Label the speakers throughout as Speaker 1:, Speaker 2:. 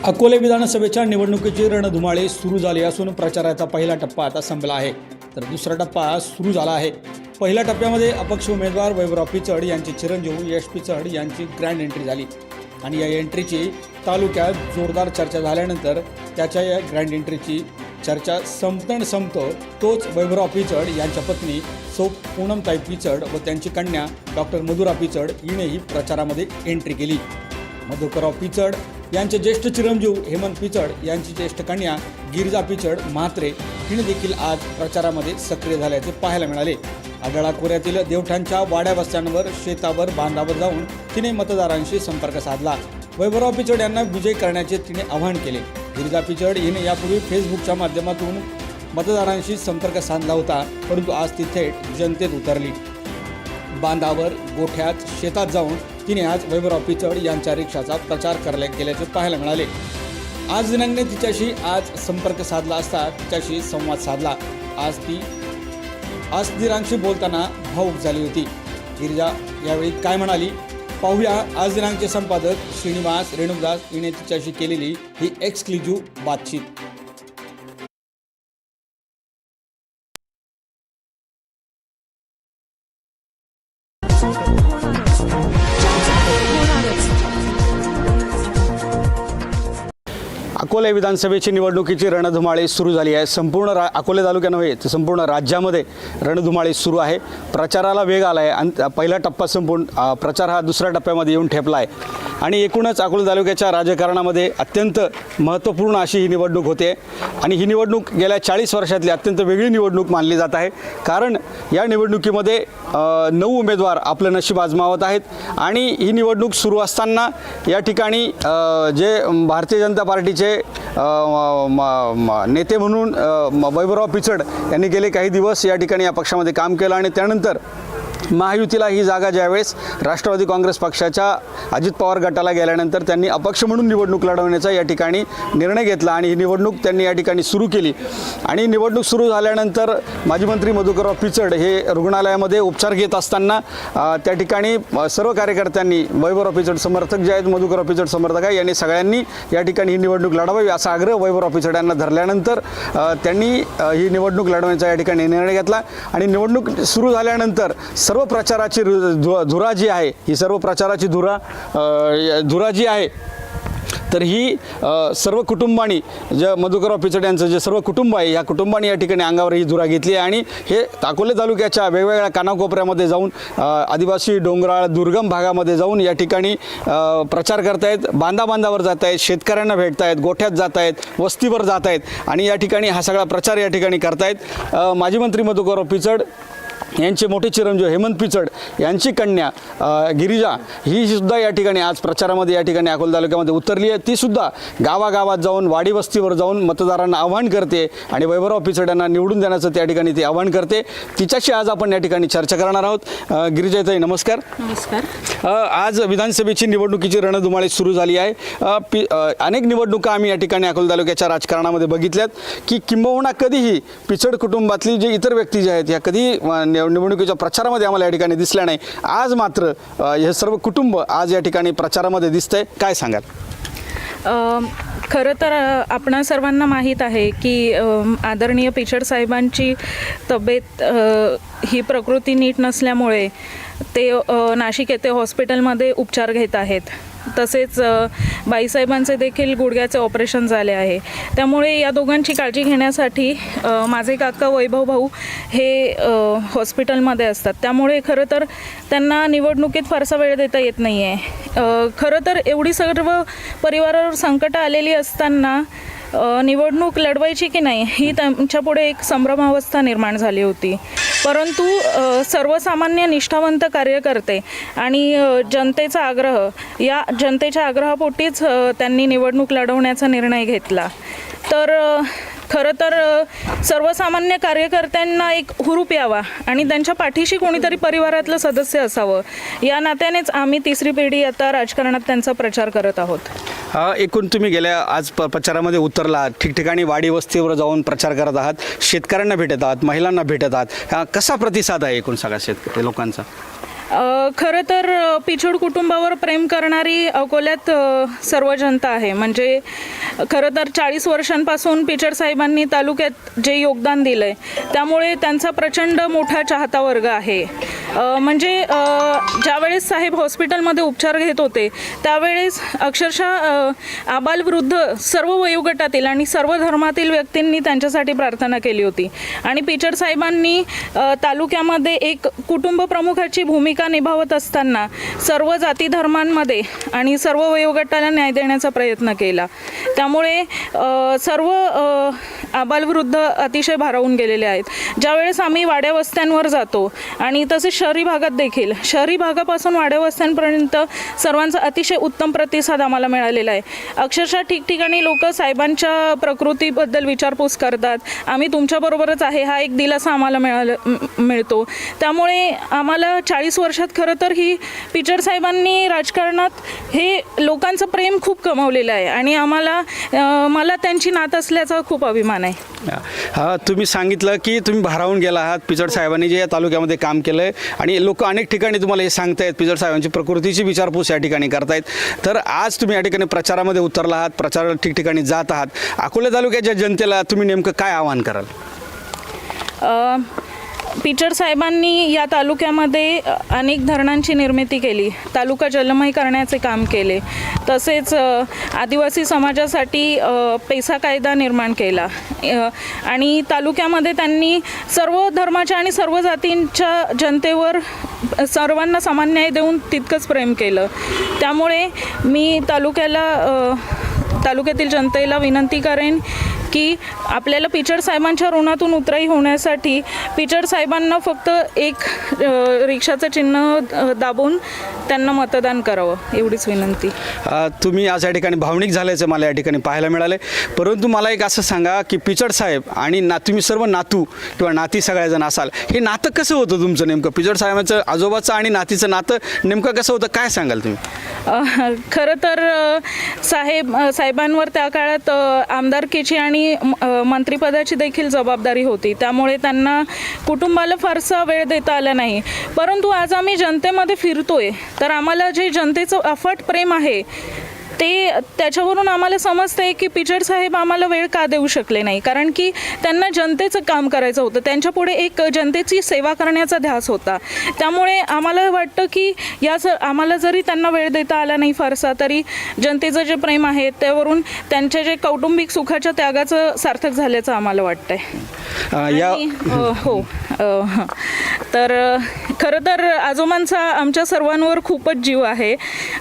Speaker 1: अकोले विधानसभेच्या निवडणुकीची रणधुमाळे सुरू झाली असून प्रचाराचा पहिला टप्पा आता संपला आहे. तर दुसरा टप्पा सुरू झाला आहे. पहिल्या टप्प्यामध्ये अपक्ष उमेदवार वैभवराव पिचड यांचे चिरंजीव यश पिचड यांची ग्रँड एंट्री झाली. आणि या एंट्रीची तालुक्यात जोरदार चर्चा झाल्यानंतर त्याच्या या ग्रँड एंट्रीची चर्चा संपतण संपतो तोच वैभवराव पिचड यांच्या पत्नी सौ पूनमताई पिचड व त्यांची कन्या डॉक्टर मधुरा पिचड हिनेही प्रचारामध्ये एंट्री केली. मधुकरराव पिचड यांचे ज्येष्ठ चिरंजीव हेमंत पिचड यांची ज्येष्ठ कन्या गिरिजा पिचड म्हात्रे हिने देखील आज प्रचारामध्ये सक्रिय झाल्याचे पाहायला मिळाले. आगळा खोऱ्यातील देवठांच्या वाड्या वस्त्यांवर शेतावर बांधावर जाऊन तिने मतदारांशी संपर्क साधला. वैभवराव पिचड यांना विजय करण्याचे तिने आवाहन केले. गिरिजा पिचड हिने यापूर्वी फेसबुकच्या माध्यमातून मतदारांशी संपर्क साधला होता परंतु आज ती थेट जनतेत उतरली. बांधावर गोठ्यात शेतात जाऊन तिने आज वैभवराव पिचड यांच्या रिक्षाचा प्रचार करल्या केल्याचे पाहायला मिळाले. आज दिनांकने तिच्याशी आज संपर्क साधला असता तिच्याशी संवाद साधला. आज ती आज दिनांकशी बोलताना भाऊक झाली होती. गिरिजा यावेळी काय म्हणाली? पाहूया आज दिनांकचे संपादक श्रीनिवास रेणुकदास हिने तिच्याशी केलेली ही एक्सक्लुझिव्ह बातचीत. अकोले विधानसभेची निवडणुकीची रणधुमाळी सुरू झाली आहे. संपूर्ण रा अकोले तालुक्या नव्हे तर संपूर्ण राज्यामध्ये रणधुमाळी सुरू आहे. प्रचाराला वेग आला आहे आणि पहिला टप्पा संपून प्रचार हा दुसऱ्या टप्प्यामध्ये येऊन ठेपला आहे. आणि एकूणच अकोले तालुक्याच्या राजकारणामध्ये अत्यंत महत्त्वपूर्ण अशी ही निवडणूक होते. आणि ही निवडणूक गेल्या चाळीस वर्षातली अत्यंत वेगळी निवडणूक मानली जात आहे. कारण या निवडणुकीमध्ये नऊ उमेदवार आपलं नशीब आजमावत आहेत. आणि ही निवडणूक सुरू असताना या ठिकाणी जे भारतीय जनता पार्टीचे नेते म्हणून वैभवराव पिचड यांनी गेले काही दिवस या ठिकाणी या पक्षामध्ये काम केलं आणि त्यानंतर महायुतीला ही जागा ज्यावेळेस राष्ट्रवादी काँग्रेस पक्षाच्या अजित पवार गटाला गेल्यानंतर त्यांनी अपक्ष म्हणून निवडणूक लढवण्याचा या ठिकाणी निर्णय घेतला आणि ही निवडणूक त्यांनी या ठिकाणी सुरू केली. आणि निवडणूक सुरू झाल्यानंतर माजी मंत्री मधुकरराव पिचड हे रुग्णालयामध्ये उपचार घेत असताना त्या ठिकाणी सर्व कार्यकर्त्यांनी वैभवराव पिचड समर्थक जे आहेत मधुकरराव पिचड समर्थक आहे यांनी सगळ्यांनी या ठिकाणी ही निवडणूक लढवावी असा आग्रह वैभवराव पिचड यांना धरल्यानंतर त्यांनी ही निवडणूक लढवण्याचा या ठिकाणी निर्णय घेतला. आणि निवडणूक सुरू झाल्यानंतर सर्व प्रचाराची धु- धुरा जी आहे ही सर्व प्रचाराची धुरा या- धुरा जी आहे तर ही सर्व कुटुंबानी जे मधुकरराव पिचड यांचं जे सर्व कुटुंब आहे या कुटुंबाने या ठिकाणी अंगावर ही धुरा घेतली आहे. आणि हे अकोले तालुक्याच्या वेगवेगळ्या कानाकोपऱ्यामध्ये जाऊन आदिवासी डोंगराळ दुर्गम भागामध्ये जाऊन या ठिकाणी प्रचार करतायत बांधा बांधावर जात आहेत शेतकऱ्यांना भेटतायत गोठ्यात जात आहेत वस्तीवर जात आहेत आणि या ठिकाणी हा सगळा प्रचार या ठिकाणी करतायत. माजी मंत्री मधुकरराव पिचड यांचे मोठे चिरंजीव हेमंत पिचड यांची कन्या गिरिजा ही सुद्धा या ठिकाणी आज प्रचारामध्ये या ठिकाणी अकोला तालुक्यामध्ये उतरली आहे. ती सुद्धा गावागावात जाऊन वाडी वस्तीवर जाऊन मतदारांना आव्हान करते आणि वैभवराव पिचड यांना निवडून देण्याचं त्या ठिकाणी ती आव्हान करते. तिच्याशी आज आपण या ठिकाणी चर्चा करणार आहोत. गिरिजाताई नमस्कार.
Speaker 2: नमस्कार.
Speaker 1: आज विधानसभेची निवडणुकीची रणधुमाळी सुरू झाली आहे. पि अनेक निवडणुका आम्ही या ठिकाणी अकोला तालुक्याच्या राजकारणामध्ये बघितल्यात की किंबहुना कधीही पिचड कुटुंबातली जे इतर व्यक्ती जे आहेत या कधी निवडणुकीच्या प्रचारामध्ये आम्हाला या ठिकाणी दिसल्या नाही. आज मात्र हे सर्व कुटुंब आज या ठिकाणी प्रचारामध्ये दिसतंय. काय सांगाल?
Speaker 2: खरं तर आपणा सर्वांना माहीत आहे की आदरणीय पिचड साहेबांची तब्येत ही प्रकृती नीट नसल्यामुळे ते नाशिक येथे हॉस्पिटलमध्ये उपचार घेत आहेत. तसेच बाईसाहेबांचे देखील गुडघ्याचे ऑपरेशन झाले आहे. त्यामुळे या दोघांची काळजी घेण्यासाठी माझे काका वैभव भाऊ हे हॉस्पिटलमध्ये असतात. त्यामुळे खरं तर त्यांना निवडणुकीत फारसा वेळ देता येत नाही आहे खरं तर एवढी सर्व परिवारावर संकटं आलेली असताना निवडणूक लढवायची की नाही ही त्यांच्यापुढे एक संभ्रमावस्था निर्माण झाली होती. परंतु सर्वसामान्य निष्ठावंत कार्यकर्ते आणि जनतेचा आग्रह या जनतेच्या आग्रहापोटीच त्यांनी निवडणूक लढवण्याचा निर्णय घेतला. तर खरं तर सर्वसामान्य कार्यकर्त्यांना एक हुरूप यावा आणि त्यांच्या पाठीशी कोणीतरी परिवारातलं सदस्य असावं. या नात्यानेच आम्ही तिसरी पिढी आता राजकारणात त्यांचा प्रचार करत आहोत.
Speaker 1: एकूण तुम्ही गेल्या आज प प्रचारामध्ये उतरला आहात ठिकठिकाणी वाडी वस्तीवर जाऊन प्रचार करत आहात. शेतकऱ्यांना भेटत आहात. महिलांना भेटत आहात. कसा प्रतिसाद आहे एकूण सगळ्या शेतकरी लोकांचा?
Speaker 2: खरं तर अ, पिछोड कुटुंबावर प्रेम करणारी अकोल्यात सर्व जनता आहे. म्हणजे खरं तर चाळीस वर्षांपासून पिचड साहेबांनी तालुक्यात जे योगदान दिलं आहे त्यामुळे त्यांचा प्रचंड मोठा चाहता वर्ग आहे. म्हणजे ज्यावेळेस साहेब हॉस्पिटलमध्ये उपचार घेत होते त्यावेळेस अक्षरशः आबालवृद्ध सर्व वयोगटातील आणि सर्व धर्मातील व्यक्तींनी त्यांच्यासाठी प्रार्थना केली होती. आणि पिचर साहेबांनी तालुक्यामध्ये एक कुटुंब प्रमुखाची भूमिका निभावत असताना सर्व जाती धर्मांमध्ये आणि सर्व वयोगटाला न्याय देण्याचा प्रयत्न केला. त्यामुळे सर्व आबालवृद्ध अतिशय भारावून गेलेले आहेत. ज्यावेळेस आम्ही वाड्या वस्त्यांवर जातो आणि तसेच शहरी भागात देखील. शहरी भागापासून वाड्यावस्त्यांपर्यंत सर्वांचा अतिशय उत्तम प्रतिसाद आम्हाला मिळालेला आहे. अक्षरशः ठिकठिकाणी लोक साहेबांच्या प्रकृतीबद्दल विचारपूस करतात. आम्ही तुमच्याबरोबरच आहे. हा एक दिलासा आम्हाला मिळाला मिळतो. त्यामुळे आम्हाला चाळीस वर्षात खरं तर ही पिचड साहेबांनी राजकारणात हे लोकांचं प्रेम खूप कमवलेलं आहे आणि आम्हाला मला त्यांची नात असल्याचा खूप अभिमान आहे.
Speaker 1: हा तुम्ही सांगितलं की तुम्ही भारावून गेला आहात पिचड साहेबांनी जे या तालुक्यामध्ये काम केलं आहे आणि लोक अनेक ठिकाणी तुम्हाला हे सांगतायत पिजड साहेबांची प्रकृतीची विचारपूस या ठिकाणी करतायत. तर आज तुम्ही या ठिकाणी प्रचारामध्ये उतरला आहात प्रचार ठिकठिकाणी जात आहात. अकोला तालुक्याच्या जनतेला तुम्ही नेमकं काय आवाहन कराल?
Speaker 2: पिचर साहेबांनी या तालुक्यामध्ये अनेक धरणांची निर्मिती केली. तालुका जलमय करण्याचे काम केले. तसेच आदिवासी समाजासाठी पैसा कायदा निर्माण केला. आणि तालुक्यामध्ये त्यांनी सर्व धर्माच्या आणि सर्व जातींच्या जनतेवर सर्वांना समान न्याय देऊन तितकंच प्रेम केलं. त्यामुळे मी तालुक्याला तालुक्यातील जनतेला विनंती करेन की आपल्याला पिचड साहेबांच्या ऋणातून उतराई होण्यासाठी पिचड साहेबांना फक्त एक रिक्षाचं चिन्ह दाबून त्यांना मतदान करावं एवढीच विनंती.
Speaker 1: तुम्ही आज या ठिकाणी भावनिक झाल्याचं मला या ठिकाणी पाहायला मिळाले परंतु मला एक असं सांगा की पिचड साहेब आणि ना तुम्ही सर्व नातू किंवा नाती सगळेजण असाल हे नातं कसं होतं तुमचं नेमकं? पिचड साहेबांचं आजोबाचं आणि नातीचं नातं नेमकं कसं होतं? काय सांगाल तुम्ही?
Speaker 2: खरं तर साहेब साहेबांवर त्या काळात आमदारकीची आणि आणि मंत्रीपदाची मंत्रिपदाची देखील जबाबदारी होती. त्यामुळे त्यांना कुटुंबाला फारसा वेळ देता आला नाही. परंतु आज आम्ही जनतेमध्ये फिरतोय. तर आम्हाला जे जनतेचं अफाट प्रेम आहे ते त्याच्यावरून आम्हाला समजतंय की पिचड साहेब आम्हाला वेळ का देऊ शकले नाही. कारण की त्यांना जनतेचं काम करायचं होतं. त्यांच्यापुढे एक जनतेची सेवा करण्याचा ध्यास होता. त्यामुळे आम्हाला वाटतं की या स आम्हाला जरी त्यांना वेळ देता आला नाही फारसा तरी जनतेचं जे प्रेम आहे त्यावरून त्यांच्या जे कौटुंबिक सुखाच्या त्यागाचं सार्थक झाल्याचं आम्हाला वाटतंय.
Speaker 1: या
Speaker 2: हो. तर खरं तर आजोबांचा आमच्या सर्वांवर खूपच जीव आहे.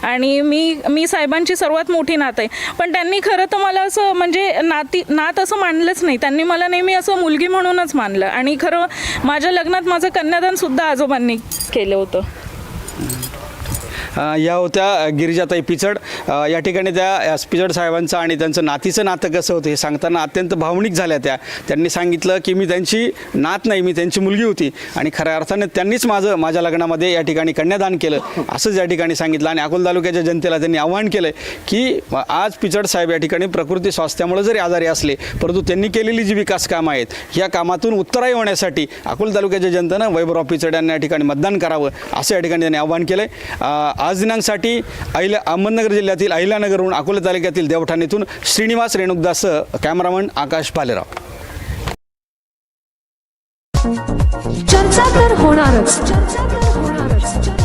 Speaker 2: आणि मी मी साहेबांची सर्वात मोठी नात आहे. पण त्यांनी खरं तर मला असं म्हणजे नाती नात असं मानलंच नाही. त्यांनी मला नेहमी असं मुलगी म्हणूनच मानलं. आणि खरं माझ्या लग्नात माझं कन्यादान सुद्धा आजोबांनी केलं होतं.
Speaker 1: या होत्या गिरिजाताई पिचड. या ठिकाणी त्या पिचड साहेबांचं आणि त्यांचं नातीचं नातं कसं होतं हे सांगताना अत्यंत भावनिक झाल्या त्या. त्यांनी सांगितलं की मी त्यांची नात नाही मी त्यांची मुलगी होती आणि खऱ्या अर्थाने त्यांनीच माझं माझ्या लग्नामध्ये या ठिकाणी कन्यादान केलं. असंच या ठिकाणी सांगितलं आणि अकोला तालुक्याच्या जनतेला त्यांनी आवाहन केलं की आज पिचड साहेब या ठिकाणी प्रकृती स्वास्थ्यामुळे जरी आजारी असले परंतु त्यांनी केलेली जी विकास कामं आहेत या कामातून उत्तराई होण्यासाठी अकोला तालुक्याच्या जनतेनं वैभवराव पिचड यांना या ठिकाणी मतदान करावं असं या ठिकाणी त्यांनी आवाहन केलं आहे आज दिनांकसाठी अहिल्या अहमदनगर जिल्ह्यातील अहिल्यानगरहून अकोला तालुक्यातील देवठाणीतूून श्रीनिवास रेणुकदासह कॅमेरामन आकाश भालेराव
Speaker 3: चर्चा तर होणारच. चर्चा तर होणारच.